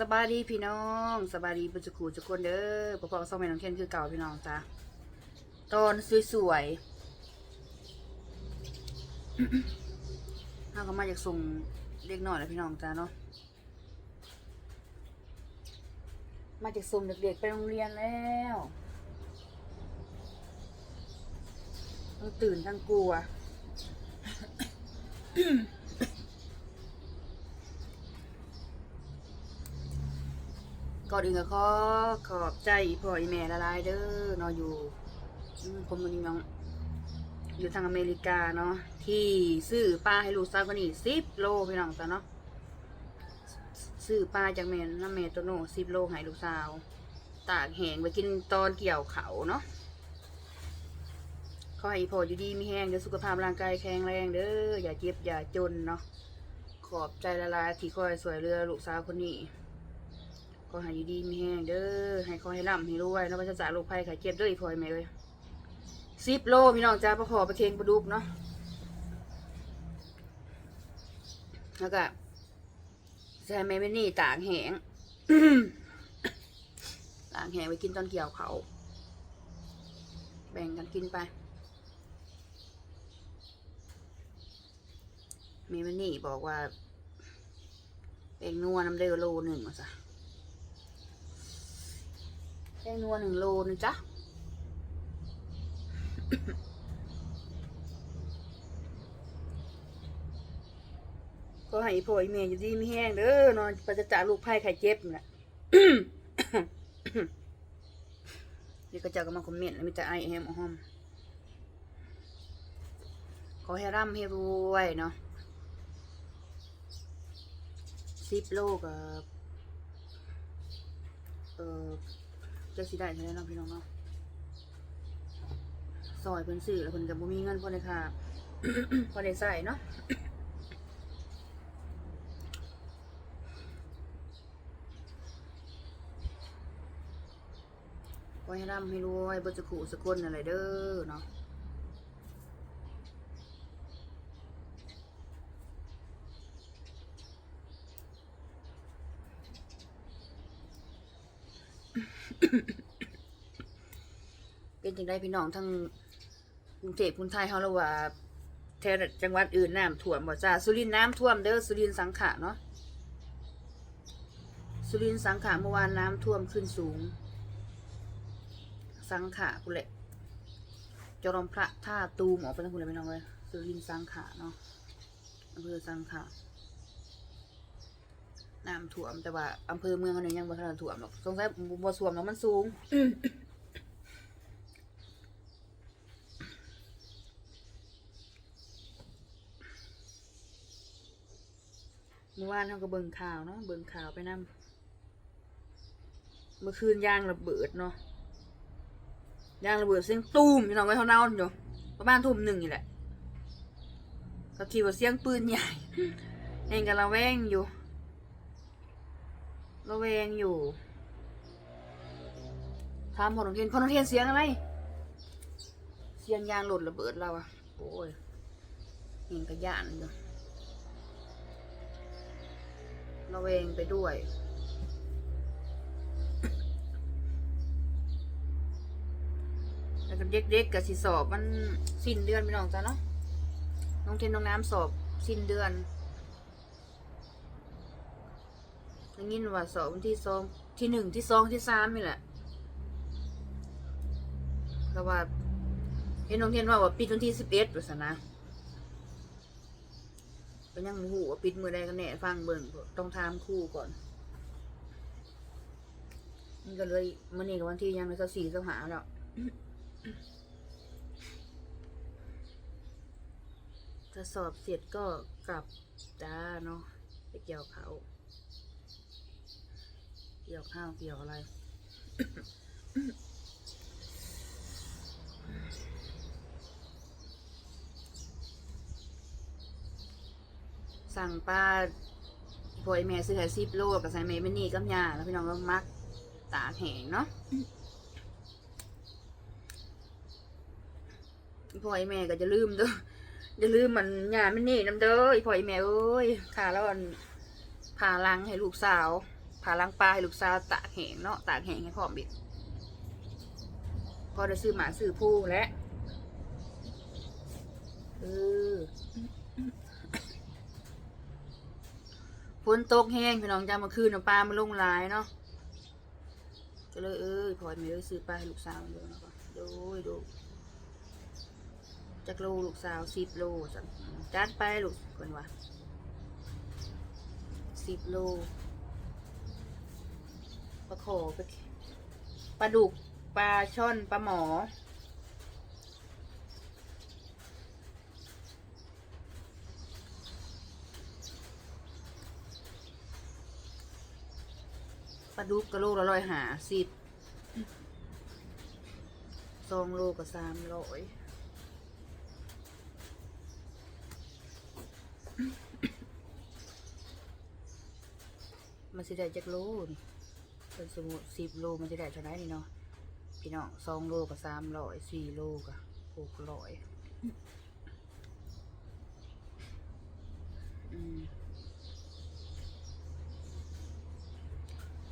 สบายดีพี่น้องสบายดีปุจกูจุกคนเด้อพ่อพ่อส่งแม่น้องเทียนคือเก่าพี่น้องจ้าตอนสวยๆถ้าเขามาจากส่งเล็กหน่อยแล้วพี่น้องจ้าเนาะมาจากส่งเด็กๆไปโรงเรียนแล้วทั้งตื่นทั้งกลัว ก่อนอื่นก็ขอขอบใจพ่ออีแม่ละลายเด้อนาะอยู่อืมผมมันยังอยู่ทางอเมริกาเนาะที่ซื้อปลาให้ลูกสาวคนนี้สิบโลพี่น้องจ้ะเนาะซื้อปลาจากแม่น้ำแม่ตัวโน่สิบโลให้ลูกสาว ตากแห้งไปกินตอนเกี่ยวเขาเนาะขอให้พ่ออยู่ดีมีแห้งเด้อสุขภาพร่างกายแข็งแรงเด้ออย่าเจ็บอย่าจนเนาะขอบใจละลายที่คอยสวยเรือลูกสาวคนนี้ ก็ให้อยู่ดีมีแห้งเด้อ ให้ขอให้ร่ำให้รวยแล้วก็จะจาโรคภัยไข้เจ็บเด้ออีพลอยแม่เอ้ยสิบโลพี่น้องจ้าประขอประเคนประดุกเนาะ แล้วก็ใส่แม่ไม่นี่ตากแหงตากแหงไว้กินตอนเกี่ยวเขา แบ่งกันกินไปแม่ไม่นี่บอกว่าแบ่งนัวน้ำเดือโลหนึ่งมาซะ แป้งนัวหนึ่งโลนะจ๊ะ ก็ให้พ่อไอแม่อยู่ดีไม่แห้งเด้อนอนปัจจากลูกไผ่ไข่เจ็บน่ะเดี๋ยวก็เจะก็มาคอมเมนต์แล้วมีแต่ไอแฮมอ้อมขอให้ร่ำให้รวยเนาะสิบโลกับเออ จ้าสิได้เท่านั้นเนาะพี่น้องเนาะซอยเพิ่นซื้อแล้วเพิ่นกับบ่มีเงินพอได้ค่ะพอได้ใส่เนาะขอให้ร่ำให้รวยบ่จะขู่สกุลอะไรเด้อเนาะ เป็นจังไดพี่น้องทั้งกรุงเทพกรุงไทยเฮาแล้วว่าแถวจังหวัดอื่นน้ำท่วมบ่จ้าสุรินทร์น้ำท่วมเด้อสุรินทร์สังขะเนาะสุรินทร์สังขะเมื่อวานน้ำท่วมขึ้นสูง สังขะพุ่นแหละจรมพระท่าตูมออกไปทางพุ่นเลยพี่น้องเลยสุรินทร์สังขะเนาะอำเภอสังขะ น้ำท่วมแต่ว่าอำเภอเมืองเขาเนี่ยยังบ่ทันท่วมหรอกสงสัยบ่ท่วมแล้วมันสูงเมื่อวานเขาก็เบิ่งข่าวเนาะเบิ่งข่าวไปนำเมื่อคืนยางระเบิดเนาะยางระเบิดเสียงตูมพี่น้องไว้เขาเน่าอยู่ประมาณทุ่มหนึ่งนี่แหละก็คิดว่าเสียงปืนใหญ่เองก็ระแวงอยู่ ระแวงอยู่ถามพอน้องเทียนพอน้องเทียนเสียงอะไร เสียงยางหล่นระเบิดเราอะโอ้ยเองก็ย่านอยู่ระเวงไปด้วยแล้วก็เด็กๆกับสิสอบมันสิ้นเดือนพี่น้องจ้ะเนาะน้องเทนน้องน้ำสอบสิ้นเดือน ได้ยินว่าสอบวันที่สองที่หนึ่งที่สองที่สามนี่แหละแต่ว่าเห็นน้องเทนว่าว่าปิดวันที่สิบเอ็ดว่าสนะก็ยังหูว่าปิดมือใดกันแน่ฟังเบิ่งต้องถามครู่ก่อนนี่ก็เลยมื่อนี้กับวันที่ยังในสักสี่สักหาแล้วถ้าสอบเสร็จก็กลับจ้าเนาะไปเกี่ยวเขา กี่ยวข้าวเกี่ยวอะไร สั่งปลาพอยแม่ซื้อให้สิบโลกับใส่เมย์ไม่นี่กับยาแล้วพี่น้องก็มักตากแห้งเนาะพ่อยแม่ก็จะลืมเด้อจะลืมมันยาไม่นี่น้ำเด้ออีพอยแม่เอ้ยค่ะแล้วอันผ่าลังให้ลูกสาว ผ่าล้างปลาให้ลูกสาวตากแห้งเนาะตากแห้งให้พร้อมบิดพอได้ซื้อหมาซื้อผู้และเออฝนตกแห้งพี่น้องจ้าเมื่อคืนน่ะปลามันลงลายเนาะก็เลยเอ้ยพอไม่ได้ซื้อปลาให้ลูกสาวมันดูนะครับดูดูจักโลลูกสาวสิบโลจัดไปลูกคนว่าสิบโล ปลาโขปปลาดุกปลาช่อนปลาหมอ ปลาดุกกระโลละร้อยหาสิบสองโลก็สามร้อยมันสิได้จักโลน นสมมุติสิบโลมันจะได้เท่าไหร่นี่เนาะพี่น้องสองโลก็สามร้อยสี่โลก็หกร้อย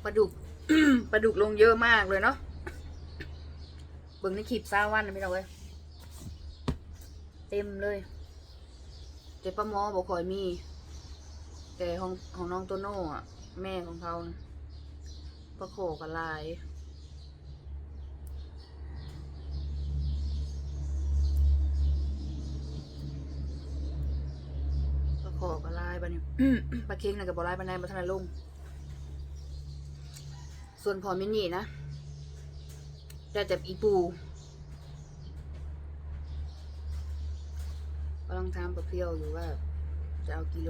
ปลาดุกปลาดุกลงเยอะมากเลยเนาะเบิ่งในคลิปซาวันนะพี่น้องเว้ยเต็มเลยแต่ป้าหมอบอกคอยมี แต่ของของน้องโตโน่อะแม่ของเขานะ ปลาโขกับลายปลาโขกับลายบ้านี้ปลาเค็งน่ะกับบลายปลาในบัทันได้ลงส่วนพอมินี่นะได้แต่อีปูกำลังทำปลาเพียวอยู่ว่าจะเอากิโล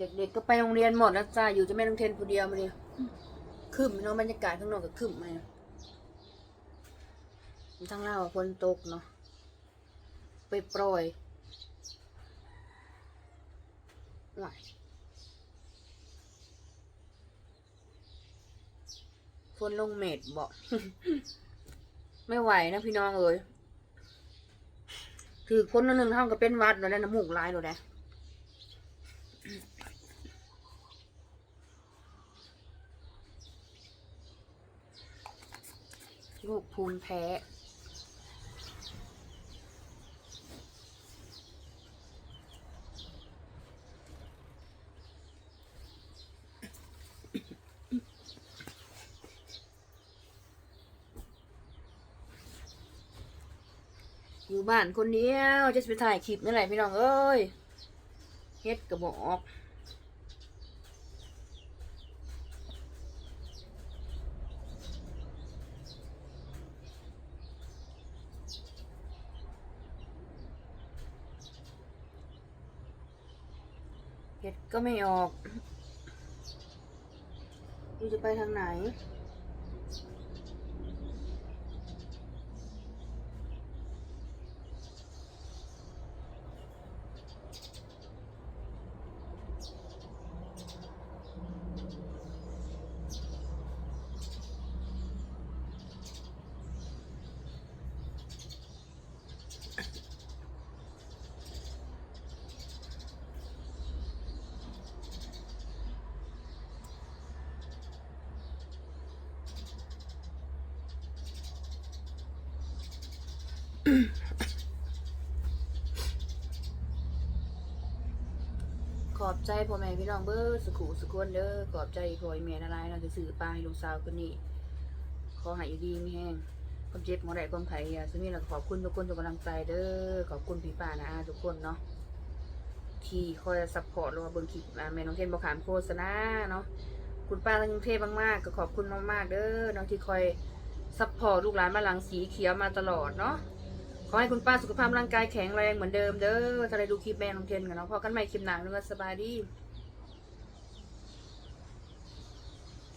เด็กๆก็ไปโรงเรียนหมดแล้วจ้าอยู่จะไม่ต้องเทนผู้เดียวมาเนี่ยขึ้นเนาะบรรยากาศข้างนอกก็ขึ้นมาทั้งเล่าฝนตกเนาะไปปล่อยหวายฝนลงเม็ดบอกไม่ไหวนะพี่น้องเอ้ยถือคนนึงห้องก็เป็นวัดแล้วนะน้ำมูกลายแล้วนะ ลูกภูมิแพ้ อยู่บ้านคนเดียวจะไปถ่ายคลิปนี่แหละพี่น้องเอ้ยเฮ็ดกระบอก ก็ไม่ออกยูจะไปทางไหน ขอบใจพ่อแม่พี่น้องเบอร์สุขุสุขวนเด้อขอบใจพ่อแม่ละลายเราจะสื่อปลาให้ลูกสาวคนนี้ขอหายดีไม่แห้งความเจ็บของใดความไผ่อะซึ่งนี่เราขอบคุณทุกคนทุกกำลังใจเด้อขอบคุณพี่ป้านะอาทุกคนเนาะที่คอยซัพพอร์ตเราเบิ่งคลิปแม่น้องเทนบอกขามโฆษณาเนาะคุณป้าทั้งกรุงเทพมากๆก็ขอบคุณมากๆเด้อน้องที่คอยซัพพอร์ตลูกหลานมาหลังสีเขียวมาตลอดเนาะ ขอให้คุณป้าสุขภาพร่างกายแข็งแรงเหมือนเดิมเด้อถ้าได้ดูคลิปแม่น้องเทนกับน้องพ่อกันใหม่คลิปหนังนึกว่าสบายดี